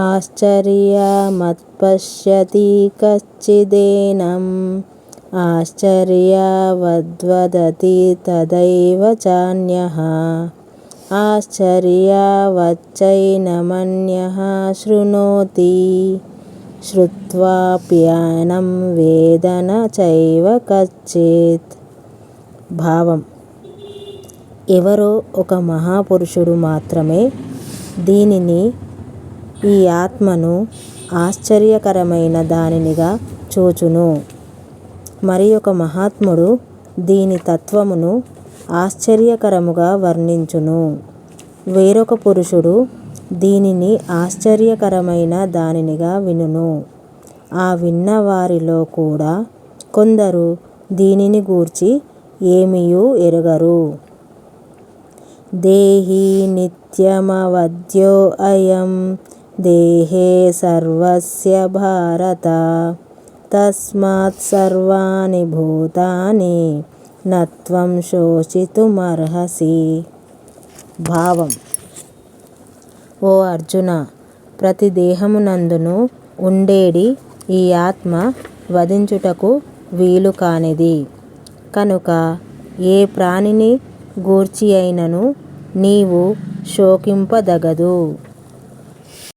ఆశ్చర్యమత్పశ్యతి కచ్చిదేనం ఆశ్చర్యవద్వదతి తదైవ చాన్యః ఆశ్చర్యవచ్చైనమన్యః శృణోతి శ్రుత్వాప్యయనం వేద న చైవ కచ్చిత్ భావం ఎవరో ఒక మహాపురుషుడు మాత్రమే దీనిని ఈ ఆత్మను ఆశ్చర్యకరమైన దానినిగా చూచును. మరి ఒక మహాత్ముడు దీని తత్వమును ఆశ్చర్యకరముగా వర్ణించును. వేరొక పురుషుడు దీనిని ఆశ్చర్యకరమైన దానినిగా వినును. ఆ విన్న వారిలో కూడా కొందరు దీనిని గూర్చి ఏమియూ ఎరుగరు. దేహీ నిత్యమవద్యో అయం దేహే సర్వస్య భారత తస్మాత్ సర్వాణి భూతాని నత్వం శోషితుమర్హసి భావం ఓ అర్జున ప్రతి దేహమునందును ఉండేడి ఈ ఆత్మ వధించుటకు వీలు కానిది. కనుక ఏ ప్రాణిని గూర్చియైనను నీవు శోకింపదగదు.